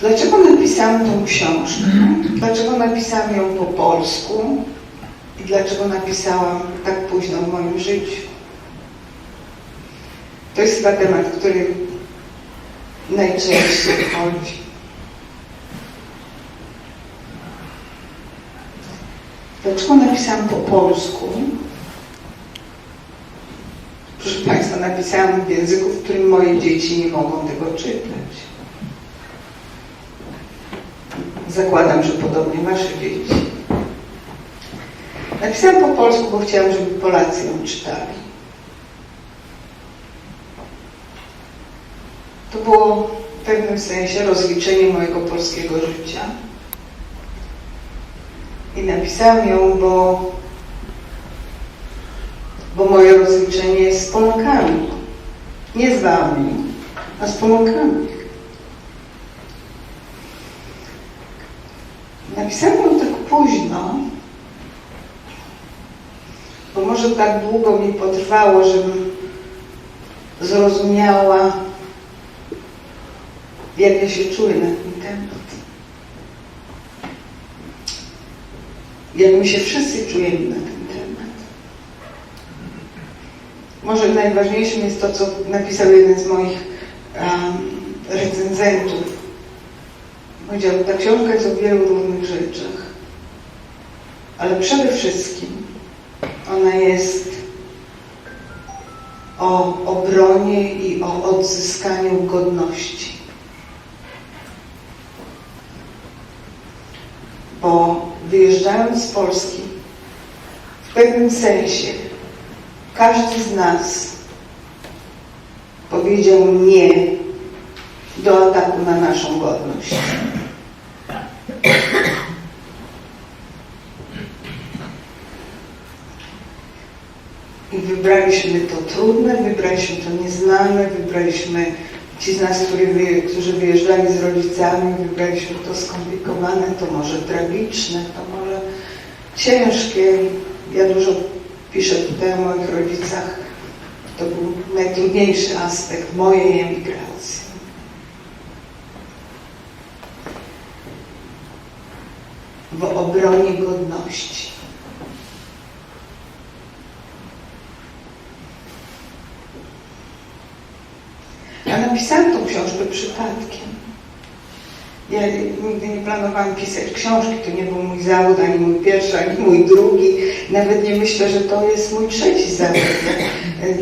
Dlaczego napisałam tą książkę? Dlaczego napisałam ją po polsku? I dlaczego napisałam tak późno w moim życiu? To jest chyba temat, który najczęściej chodzi. Dlaczego napisałam po polsku? Proszę Państwa, napisałam w języku, w którym moje dzieci nie mogą tego czytać. Zakładam, że podobnie Wasze dzieci. Napisałam po polsku, bo chciałam, żeby Polacy ją czytali. To było w pewnym sensie rozliczenie mojego polskiego życia. I napisałam ją, bo, bo moje rozliczenie jest z Polakami. Nie z Wami, a z Polakami. Napisałam ją tak późno, bo może tak długo mi potrwało, żebym zrozumiała, jak ja się czuję na ten temat. Jak my się wszyscy czujemy na ten temat. Może najważniejszym jest to, co napisał jeden z moich um, recenzentów. Powiedział, ta książka jest o wielu różnych rzeczach, ale przede wszystkim ona jest o obronie i o odzyskaniu godności. Bo wyjeżdżając z Polski, w pewnym sensie każdy z nas powiedział nie do ataku na naszą godność. I wybraliśmy to trudne, wybraliśmy to nieznane, wybraliśmy ci z nas, którzy, wyje, którzy wyjeżdżali z rodzicami, wybraliśmy to skomplikowane, to może tragiczne, to może ciężkie. Ja dużo piszę tutaj o moich rodzicach. To był najtrudniejszy aspekt mojej emigracji. W obronie godności. Ja napisałam tą książkę przypadkiem. Ja nigdy nie planowałam pisać książki, to nie był mój zawód, ani mój pierwszy, ani mój drugi. Nawet nie myślę, że to jest mój trzeci zawód.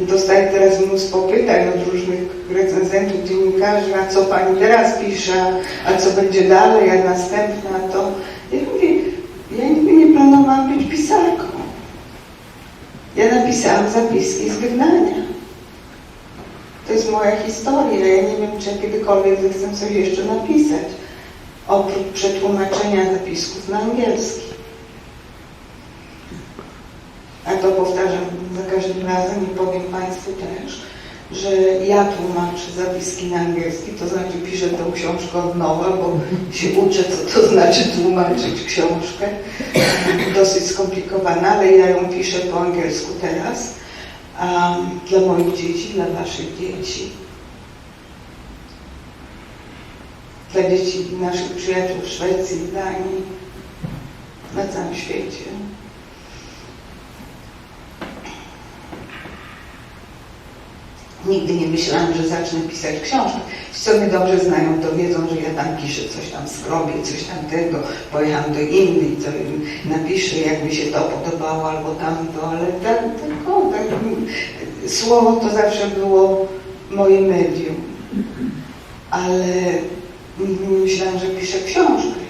Dostaję teraz mnóstwo pytań od różnych recenzentów, dziennikarzy, a co pani teraz pisze, a co będzie dalej, a następna to. Ja mówię, ja nigdy nie planowałam być pisarką. Ja napisałam zapiski z wygnania. To jest moja historia. Ja nie wiem, czy kiedykolwiek chcę coś jeszcze napisać. Oprócz przetłumaczenia zapisków na angielski. A to powtarzam za każdym razem i powiem Państwu też, że ja tłumaczę zapiski na angielski, to znaczy piszę tą książkę od nowa, bo się uczę, co to znaczy tłumaczyć książkę. Dosyć skomplikowana, ale ja ją piszę po angielsku teraz um, dla moich dzieci, dla Waszych dzieci, dla naszych przyjaciół w Szwecji, Danii, na całym świecie. Nigdy nie myślałam, że zacznę pisać książkę. Ci, co mnie dobrze znają, to wiedzą, że ja tam piszę coś tam skrobię, coś tamtego. Pojechałam do Indii, co napiszę, jak mi się to podobało, albo tamto, ale tak, o, tak, słowo to zawsze było moje medium. Ale myślałam, że piszę książkę.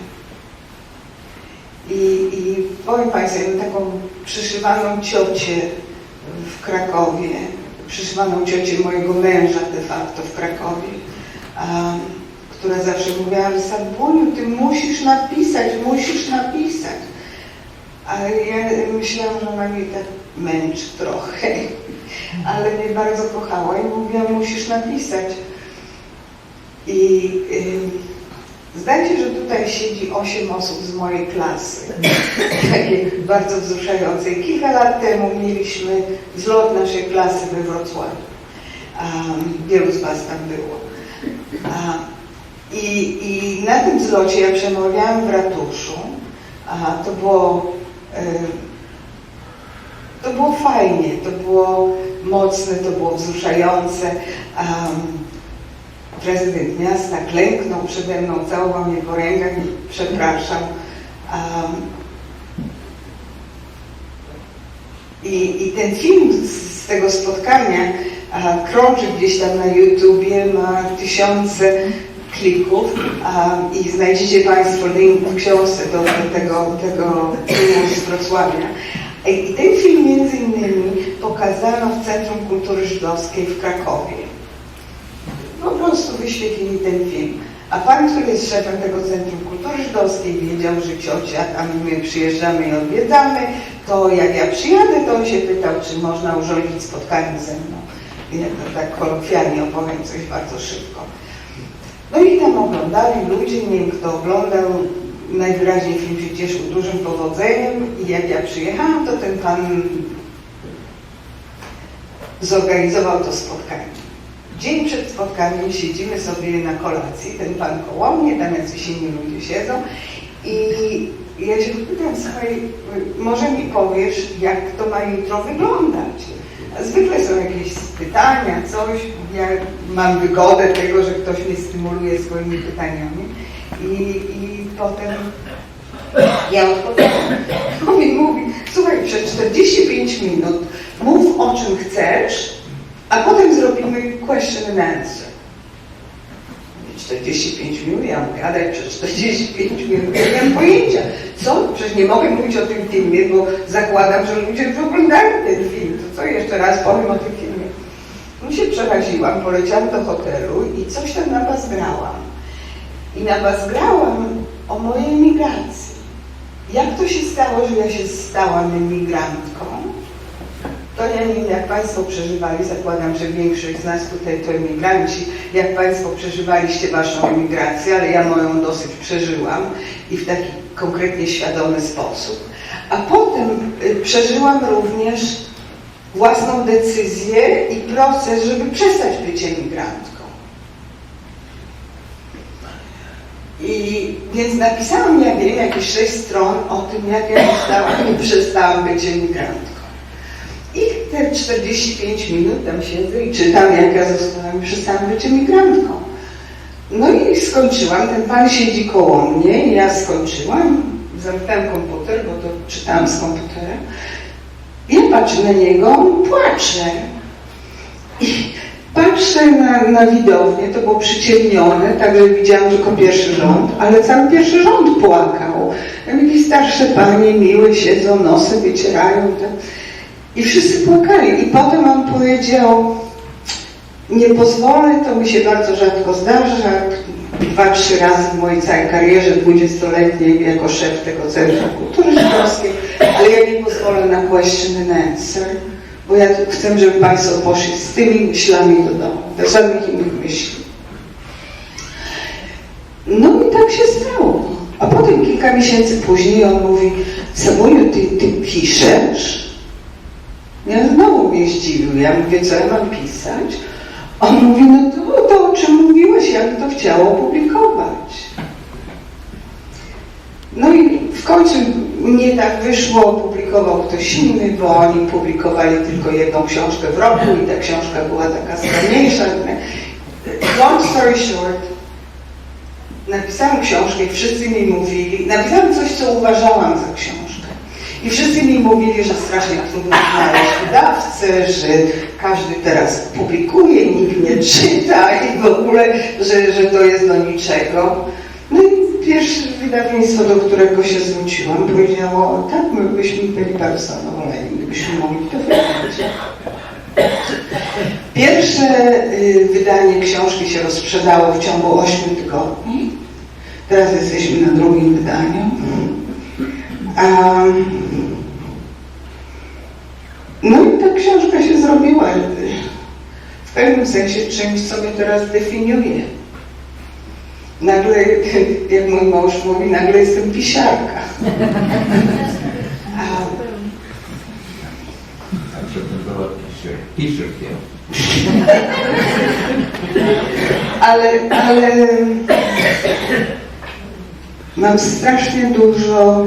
I, i powiem Państwu, ja taką przyszywaną ciocię w Krakowie, przyszywaną ciocię mojego męża de facto w Krakowie, um, która zawsze mówiła, że Sabuniu, ty musisz napisać, musisz napisać. Ale ja myślałam, że ona mnie tak męczy trochę, ale mnie bardzo kochała i mówiła, musisz napisać. I y, się, że tutaj siedzi osiem osób z mojej klasy, takiej bardzo wzruszającej. Kilka lat temu mieliśmy zlot naszej klasy we Wrocławiu. Um, wielu z Was tam było. A, i, I na tym zlocie ja przemawiałam w ratuszu. To było e, to było fajnie, to było mocne, to było wzruszające. Um, prezydent miasta klęknął przede mną, całował mnie po rękach i przepraszam. Um, i, I ten film z, z tego spotkania a, krąży gdzieś tam na YouTubie, ma tysiące klików a, i znajdziecie Państwo link w książce do, do tego, tego filmu z Wrocławia. I ten film między innymi pokazano w Centrum Kultury Żydowskiej w Krakowie. Prostu wyświetlili ten film. A pan, który jest szefem tego Centrum Kultury Żydowskiej, wiedział, że ciocia, tam my przyjeżdżamy i odwiedzamy, to jak ja przyjadę, to on się pytał, czy można urządzić spotkanie ze mną. I ja to tak kolokwialnie opowiem coś bardzo szybko. No i tam oglądali ludzie, nie wiem kto oglądał, najwyraźniej film się cieszył dużym powodzeniem i jak ja przyjechałam, to ten pan zorganizował to spotkanie. Dzień przed spotkaniem siedzimy sobie na kolacji, ten pan koło mnie, tam jacyś inni ludzie siedzą i ja się pytam, słuchaj, może mi powiesz, jak to ma jutro wyglądać? Zwykle są jakieś pytania, coś, ja mam wygodę tego, że ktoś mnie stymuluje swoimi pytaniami i, i potem ja odpowiadam. On mi mówi, słuchaj, przez 45 minut mów o czym chcesz, a potem zrobimy question and answer. 45 minut, ja mówię, ale przez 45 minut ja nie mam pojęcia. Co? Przecież nie mogę mówić o tym filmie, bo zakładam, że ludzie już oglądają ten film. To co jeszcze raz powiem o tym filmie? No się przeraziłam, poleciałam do hotelu i coś tam na was grałam. I na was grałam o mojej emigracji. Jak to się stało, że ja się stałam emigrantką? To ja nie wiem, jak Państwo przeżywali, zakładam, że większość z nas tutaj to emigranci, jak Państwo przeżywaliście Waszą emigrację, ale ja moją dosyć przeżyłam i w taki konkretnie świadomy sposób. A potem y, przeżyłam również własną decyzję i proces, żeby przestać być emigrantką. I więc napisałam, ja wiem, jakieś sześć stron o tym, jak ja zostałam i przestałam być emigrantką. Te 45 minut tam siedzę i czytam, jak ja zostałam i przestałam być emigrantką. No i skończyłam, ten pan siedzi koło mnie, ja skończyłam, zamknęłam komputer, bo to czytałam z komputera. Ja patrzę na niego, on płacze. I patrzę na, na widownię, to było przyciemnione, także widziałam tylko pierwszy rząd, ale cały pierwszy rząd płakał. Tam jakieś starsze panie miłe siedzą, nosy wycierają. Tak. I wszyscy płakali. I potem on powiedział, nie pozwolę, to mi się bardzo rzadko zdarza, dwa, trzy razy w mojej całej karierze dwudziestoletniej jako szef tego Centrum Kultury Żydowskiej, ale ja nie pozwolę na question and answer, bo ja chcę, żeby Państwo poszli z tymi myślami do domu, bez żadnych innych myśli. No i tak się stało. A potem kilka miesięcy później on mówi, Samuju, ty, ty piszesz? Ja znowu mnie zdziwił. Ja mówię, co ja mam pisać? On mówi, no to, to o czym mówiłeś, jak to chciało opublikować. No i w końcu nie tak wyszło, opublikował ktoś inny, bo oni publikowali tylko jedną książkę w roku i ta książka była taka skromniejsza. Long story short, napisałam książkę i wszyscy mi mówili, napisałam coś, co uważałam za książkę. I wszyscy mi mówili, że strasznie trudno znaleźć wydawcę, że każdy teraz publikuje, nikt nie czyta i w ogóle, że, że to jest do niczego. No i pierwsze wydawnictwo, do którego się zwróciłam, powiedziało, tak, my byśmy byli bardzo zadowoleni, gdybyśmy mogli to wydać. Pierwsze y, wydanie książki się rozprzedało w ciągu 8 tygodni. Teraz jesteśmy na drugim wydaniu. Um, no i ta książka się zrobiła w pewnym sensie czymś, co mnie teraz definiuje. Nagle, jak mój mąż mówi, nagle jestem pisiarka. A, była t-shirt, ja. ale, ale mam strasznie dużo,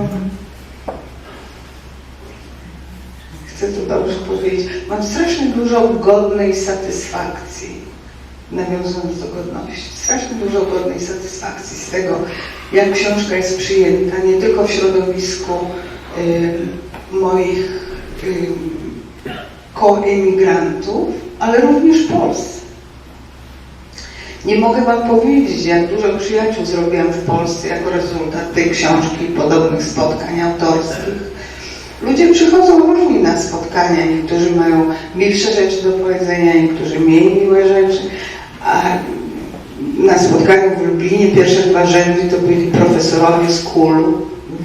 chcę to dobrze powiedzieć, mam strasznie dużo godnej satysfakcji, nawiązując do godności, strasznie dużo godnej satysfakcji z tego, jak książka jest przyjęta, nie tylko w środowisku y, moich y, koemigrantów, ale również w Polsce. Nie mogę Wam powiedzieć, jak dużo przyjaciół zrobiłam w Polsce jako rezultat tej książki i podobnych spotkań autorskich. Ludzie przychodzą różni na spotkania, niektórzy mają milsze rzeczy do powiedzenia, niektórzy mniej miłe rzeczy, a na spotkaniu w Lublinie pierwsze dwa rzędy to byli profesorowie z KUL-u,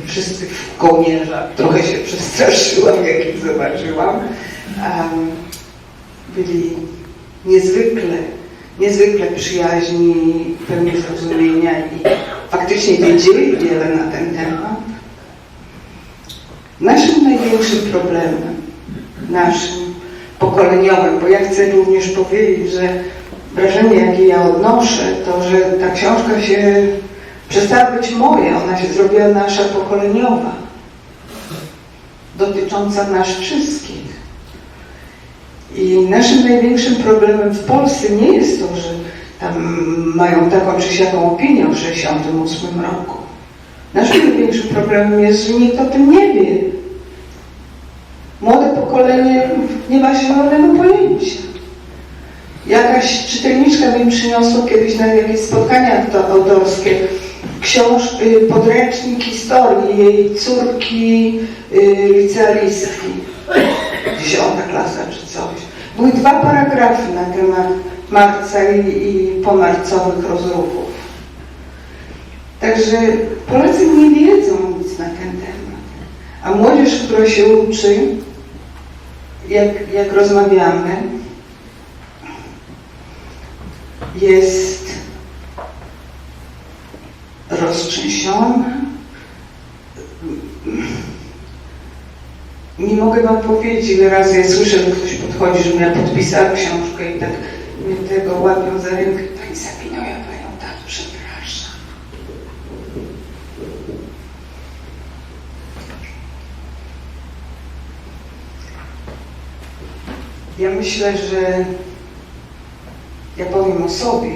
wszyscy w kołnierzach, trochę się przestraszyłam, jak ich zobaczyłam. Um, byli niezwykle, niezwykle przyjaźni, pełni zrozumienia i faktycznie wiedzieli wiele na ten temat. Naszym największym problemem, naszym pokoleniowym, bo ja chcę również powiedzieć, że wrażenie, jakie ja odnoszę, to, że ta książka się przestała być moja, ona się zrobiła nasza pokoleniowa, dotycząca nas wszystkich. I naszym największym problemem w Polsce nie jest to, że tam mają taką czy siaką opinię w 1968 roku. Naszym największym problemem jest, że nikt o tym nie wie. Młode pokolenie nie ma zielonego pojęcia. Jakaś czytelniczka mi przyniosła kiedyś na jakieś spotkania to- autorskie książ, y, podręcznik historii jej córki y, licealistki dziesiąta klasa czy coś. Były dwa paragrafy na temat marca i, i pomarcowych rozruchów. Także Polacy nie wiedzą nic na ten temat. A młodzież, która się uczy, jak, jak rozmawiamy, jest roztrzęsiona, nie mogę wam powiedzieć, ile razy ja słyszę, że ktoś podchodzi, żebym ja podpisała książkę i tak mnie tego łapią za rękę. Pani Sabino, ja panią tak przepraszam. Ja myślę, że ja powiem o sobie,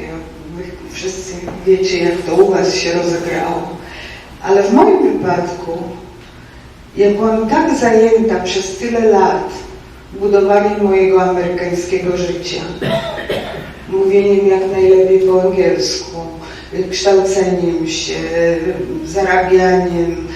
wy wszyscy wiecie, jak to u was się rozegrało, ale w moim wypadku ja byłam tak zajęta przez tyle lat budowaniem mojego amerykańskiego życia, mówieniem jak najlepiej po angielsku, kształceniem się, zarabianiem,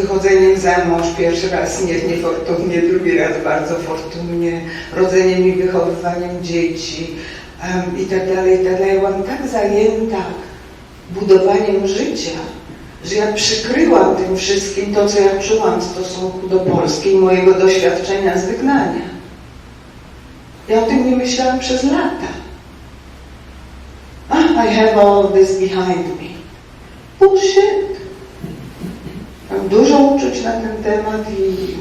wychodzeniem za mąż pierwszy raz nie, niefortunnie, drugi raz bardzo fortunnie, rodzeniem i wychowywaniem dzieci em, i tak dalej, i tak dalej. Byłam tak zajęta budowaniem życia, że ja przykryłam tym wszystkim to, co ja czułam w stosunku do Polski i mojego doświadczenia z wygnania. Ja o tym nie myślałam przez lata. Ah, I have all this behind me. Bullshit. Dużo uczuć na ten temat i